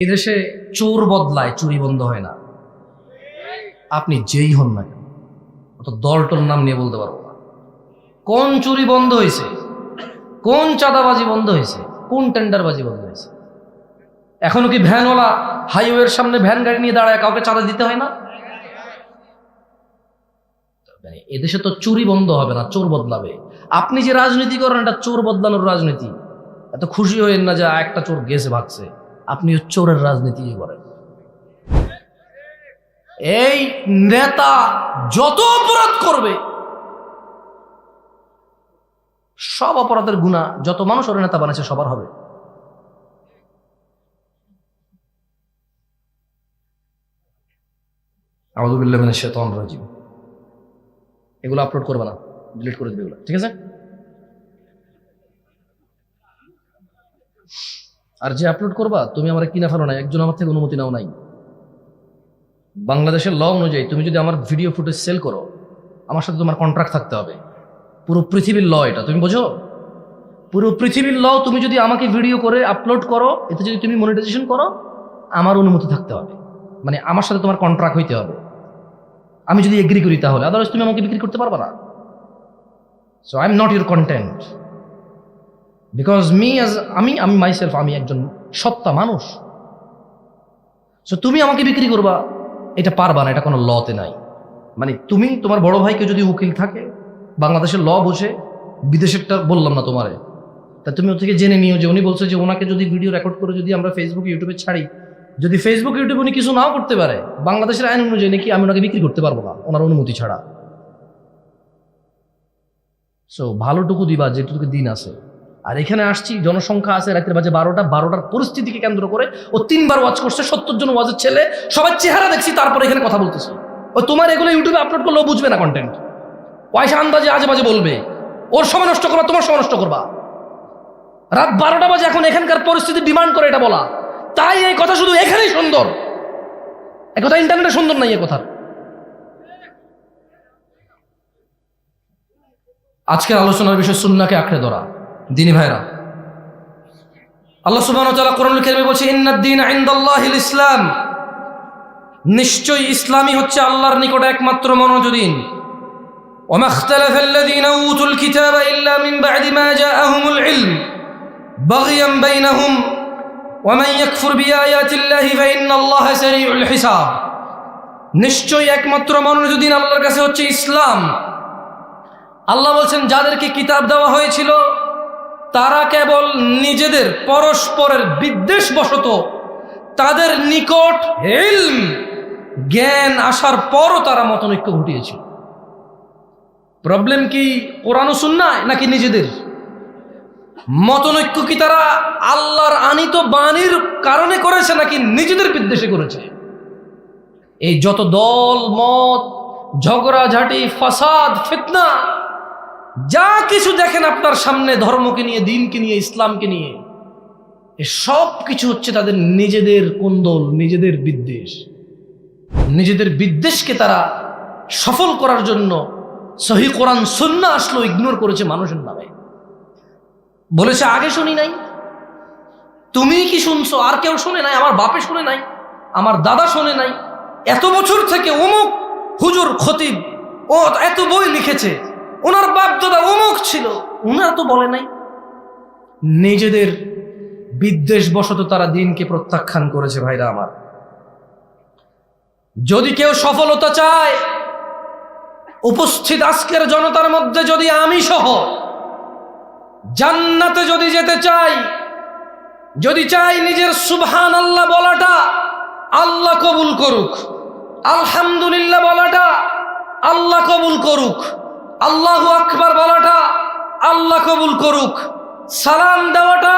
এদেশে চোর বদলায়, চুরি বন্ধ হয় না। আপনি যেই হন না কেন, অত দলটল নাম নিয়ে বলতে পারব না। কোন চুরি বন্ধ হয়েছে? কোন চাঁদাবাজি বন্ধ হয়েছে? কোন টেন্ডারবাজি বন্ধ হয়েছে? এখনও কি ভ্যানওয়ালা হাইওয়ের সামনে ভ্যান গাড়ি নিয়ে দাঁড়ায়, কাউকে চাঁদা দিতে হয় না? মানে এদেশে তো চুরি বন্ধ হবে না, চোর বদলাবে। আপনি যে রাজনীতি করেন, এটা চোর বদলানোর রাজনীতি। এত খুশি হইেন না যে একটা চোর গেছে, ভাগছে। আপনিও চোরের রাজনীতি করেন। এই নেতা যত অপরাধ করবে, সব অপরাধের গুণা যত মানুষ ওর নেতা বানাচ্ছে সবার হবে। এগুলো আপলোড করবে না, ডিলিট করে দেবে এগুলো, ঠিক আছে? আর যে আপলোড করবা, তুমি আমার কিনা ফেলো না একজন আমার থেকে অনুমতি নাও নাই। বাংলাদেশের ল অনুযায়ী তুমি যদি আমার ভিডিও ফুটেজ সেল করো, আমার সাথে তোমার কন্ট্রাক্ট থাকতে হবে। পুরো পৃথিবীর ল এটা, তুমি বোঝো? পুরো পৃথিবীর ল তুমি যদি আমাকে ভিডিও করে আপলোড করো, এতে যদি তুমি মনিটাইজেশন করো, আমার অনুমতি থাকতে হবে। মানে আমার সাথে তোমার কন্ট্রাক্ট হইতে হবে। আমি যদি এগ্রি করি তাহলে আদারওয়াইজ তুমি আমাকে বিক্রি করতে পারবা না। So I am not your content because me as আমি আমি মাইসেলফ আমি একজন সত্তা মানুষ। সো তুমি আমাকে বিক্রি করবা, এটা পারবা না, এটা কোনো লতে নাই। মানে তুমি, তোমার বড় ভাইকে যদি উকিল থাকে, বাংলাদেশের ল বোঝে বিদেশেরটা বললাম না তোমারে। তা তুমি ওর থেকে জেনে নিও যে উনি বলছে যে ওনাকে যদি ভিডিও রেকর্ড করে যদি আমরা ফেসবুক ইউটিউবে ছাড়ি, যদি ফেসবুক ইউটিউবে উনি কিছু নাও করতে পারে, বাংলাদেশের আইন অনুযায়ী নাকি আমি ওনাকে বিক্রি করতে পারব না, ওনার অনুমতি ছাড়া। সো ভালোটুকু দিবা, যেটুকু দিন আছে। আর এখানে আসছি, জনসংখ্যা আছে রাতের বাজে বারোটা, বারোটার পরিস্থিতিকে কেন্দ্র করে ও তিনবার ওয়াচ করছে, সত্তর জন ওয়াজের ছেলে সবার চেহারা দেখছি, তারপরে এখানে কথা বলতেছি। ও তোমার এগুলো ইউটিউবে আপলোড করলেও বুঝবে না কন্টেন্ট পয়সা আন্দাজে আজে বাজে বলবে। ওর সময় নষ্ট করবা, তোমার সময় নষ্ট করবা। রাত বারোটা বাজে, এখন এখানকার পরিস্থিতি ডিমান্ড করে এটা বলা। তাই এই কথা শুধু এখানেই সুন্দর। এ কথা ইন্টারনেটে সুন্দর নাই এ কথা আজকের আলোচনার বিষয় সুন্নাকে আঁকড়ে ধরা। দিনী ভাইরা আল্লাহ সুবহানাহু ওয়া তাআলা কোরআনুল কারীমে বলছে ইন্নাদ-দীন ইনদাল্লাহিল ইসলাম নিশ্চয়ই ইসলামই হচ্ছে আল্লাহর নিকট একমাত্র মনোজদিন وما اختلف الذين اوتوا الكتاب الا من بعد ما جاءهم العلم بغيا بينهم ومن يكفر بآيات الله فإن الله سريع الحساب নিশ্চয়ই একমাত্র মনোজদিন আল্লাহর কাছে হচ্ছে ইসলাম আল্লাহ বলছেন যাদেরকে কিতাব দেওয়া হয়েছিল তারা কেবল নিজেদের পরস্পরের বিদ্বেষ বশত তাদের নিকট হেলম জ্ঞান আসার পরও তারা মতনৈক্য ঘটিয়েছিল। প্রবলেম কি কোরআন সুন্নায় নাকি নিজেদের? মতনৈক্য কি তারা আল্লাহর আনিত বাণীর কারণে করেছে নাকি নিজেদের বিদ্বেষে করেছে? এই যত দল, মত, ঝগড়াঝাটি, ফাসাদ, ফিতনা যা কিছু দেখেন আপনার সামনে ধর্মকে নিয়ে, দিনকে নিয়ে, ইসলামকে নিয়ে সব কিছু হচ্ছে তাদের নিজেদের কুন্দল, নিজেদের বিদ্বেষ। নিজেদের বিদ্বেষকে তারা সফল করার জন্য সহি কোরআন সন্না আসলো ইগনোর করেছে মানুষের নামে। বলেছে, আগে শুনি নাই। তুমি কি শুনছো? আর কেউ শুনে নাই? আমার বাপে শুনে নাই? আমার দাদা শুনে নাই? এত বছর থেকে অমুক হুজুর খতিব ও এত বই লিখেছে। ওনার অমুক ছিল ওনারা তো বলে নাই। নিজেদের বিদ্বেষ বশত তারা দিনকে প্রত্যাখ্যান করেছে, ভাইরা আমার। যদি কেউ সফলতা চায়, উপস্থিত আজকের জনতার মধ্যে যদি আমি সহ, জান্নাতে যদি যেতে চাই, যদি চাই নিজের সুবহান আল্লাহ বলাটা, আল্লাহ কবুল করুক, আলহামদুলিল্লাহ বলাটা, আল্লাহ কবুল করুক। আল্লাহ আকবার বলাটা, আল্লাহ কবুল করুক। সালাম দেওয়াটা,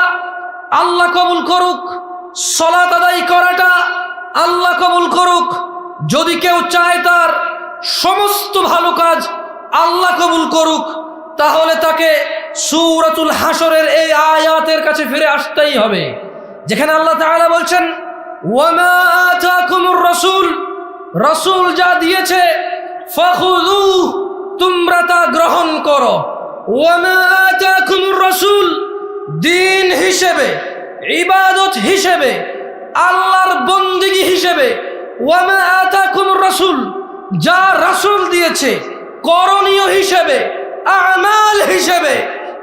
আল্লাহ কবুল করুক। সলাত আদায় করাটা, আল্লাহ কবুল করুক। যদি কেউ চায় তার সমস্ত ভালো কাজ আল্লাহ কবুল করুক, তাহলে তাকে সুরাতুল হাসরের এই আয়াতের কাছে ফিরে আসতেই হবে। যেখানে আল্লাহ তাআলা বলছেন রাসূল রাসূল যা দিয়েছে ফাখুযু তোমরা তা গ্রহণ করো। রাসূল, দিন হিসেবে, ইবাদত হিসেবে আল্লাহ হিসেবে, ওয়ামা আতাকুমুর রাসূল, যা রাসূল দিয়েছে, করণীয় হিসেবে, আমাল হিসেবে,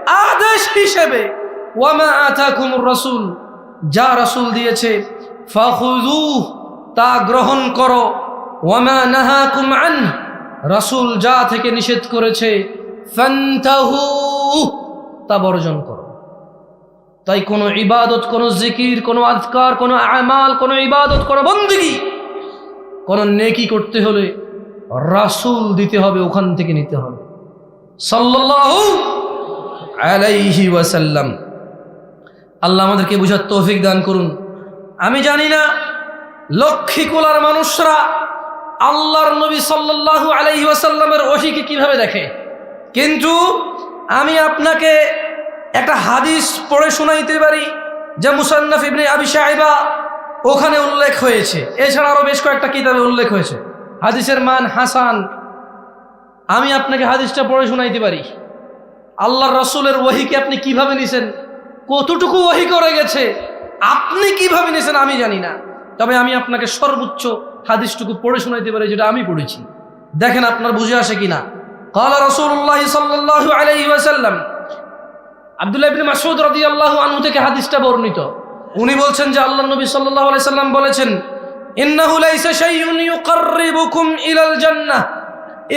আদেশ হিসেবে, ওয়ামা আতাকুমুর রাসূল, যা রাসূল দিয়েছে, ফাখুযুহ, তা গ্রহণ করো। ওয়ামা নাহাকুম আন রাসূল যা থেকে নিষেধ করেছে তা বর্জন করো। তাই কোনো ইবাদত, কোনো জিকির, কোনো আজকার কোনো আমাল, কোনো ইবাদত কোনো বন্দিগি। কোনো নেকি করতে হলে রাসূল দিতে হবে, ওখান থেকে নিতে হবে। সাল্লাল্লাহু আলাইহি ওয়াসাল্লাম। আল্লাহ আমাদেরকে বুঝার তৌফিক দান করুন। আমি জানি না, লক্ষ্মী কোলার মানুষরা আল্লাহর নবী সাল্লাল্লাহু আলাইহি ওয়াসাল্লামের ওহিকে কীভাবে দেখে? কিন্তু আমি আপনাকে একটা হাদিস পড়ে শোনাইতে পারি যে মুসান্নাফ ইবনে আবি সাহেবা ওখানে উল্লেখ হয়েছে। এছাড়া আরও বেশ কয়েকটা কিতাবে উল্লেখ হয়েছে। হাদিসের মান হাসান। আমি আপনাকে হাদিসটা পড়ে শোনাইতে পারি। আল্লাহর রসুলের ওহিকে আপনি কীভাবে নিছেন? কতটুকু ওহি করে গেছে? আপনি কীভাবে নিছেন আমি জানি না। তবে আমি আপনাকে সর্বোচ্চ হাদিসটুকু পড়ে শোনাইতে পারে যেটা আমি পড়েছি। দেখেন আপনার বুঝে আসে কিনা? কালা রসুল্লাহ সাল্লাহ আলহি ওয়াসাল্লাম, আবদুল্লাহ ইবিন মাসুদ রদি আল্লাহ আনু থেকে হাদিসটা বর্ণিত। উনি বলছেন যে আল্লাহ নবী সাল্লাহ আলাইসাল্লাম বলেছেন, ইন্নাহু লাইসা শাইউন ইউকাররিবুকুম ইলাল জান্নাহ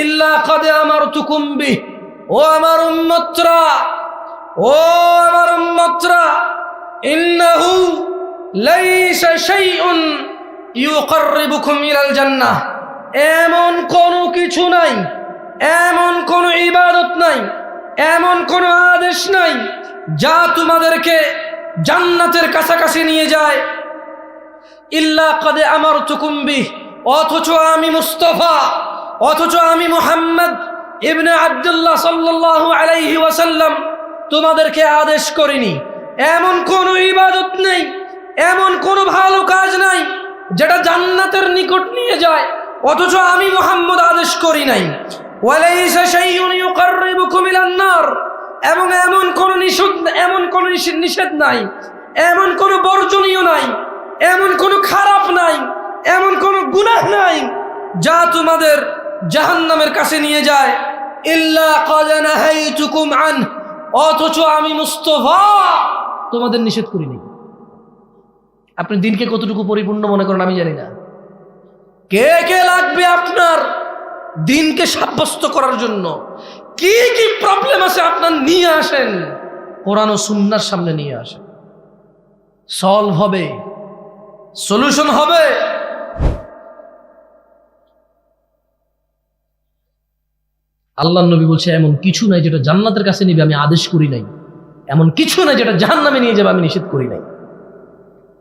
ইল্লা ক্বাদ আমারতুকুম বিহ। ও আমার উম্মতরা, ও আমার উম্মতরা, ইন্নাহু লাইসা শাইউন ইউকাররিবুকুম ইলাল জান্নাহ। এমন কোনো কিছু নাই, এমন কোনো ইবাদত নাই, এমন কোনো আদেশ নাই যা তোমাদেরকে জান্নাতের কাছাকাছি নিয়ে যায়। ইল্লা কদে আমার তুকুম্বি অথচ আমি মুস্তফা, অথচ আমি মুহাম্মদ ইবনে আব্দুল্লাহ সাল্লাল্লাহু আলাইহি ওয়াসাল্লাম, তোমাদেরকে আদেশ করিনি। এমন কোনো ইবাদত নেই, এমন কোনো ভালো যেটা জান্নাতের নিকট নিয়ে যায়, অথচ আমি মোহাম্মদ আদেশ করি নাই। এবং এমন কোন নিষেধ, এমন কোন নিষেধ- নাই। এমন কোন বর্জনীয় নাই। এমন কোন খারাপ নাই। এমন কোন গুনাহ নাই যা তোমাদের জাহান্নামের কাছে নিয়ে যায়। ইল্লা অথচ আমি মুস্তফা তোমাদের নিষেধ করি নাই আপনি দিনকে কতটুকু পরিপূর্ণ মনে করেন আমি জানি না। কে কে লাগবে আপনার দিনকে সাব্যস্ত করার জন্য? কি কি প্রবলেম আছে আপনার নিয়ে আসেন। কোরআন ও সুন্নার সামনে নিয়ে আসেন। সলভ হবে। সলিউশন হবে। আল্লাহ নবী বলছে, এমন কিছু নাই যেটা জান্নাতের কাছে নিবে, আমি আদেশ করি নাই। এমন কিছু নাই যেটা জাহান্নামে নিয়ে যাবে, আমি নিষেধ করি নাই।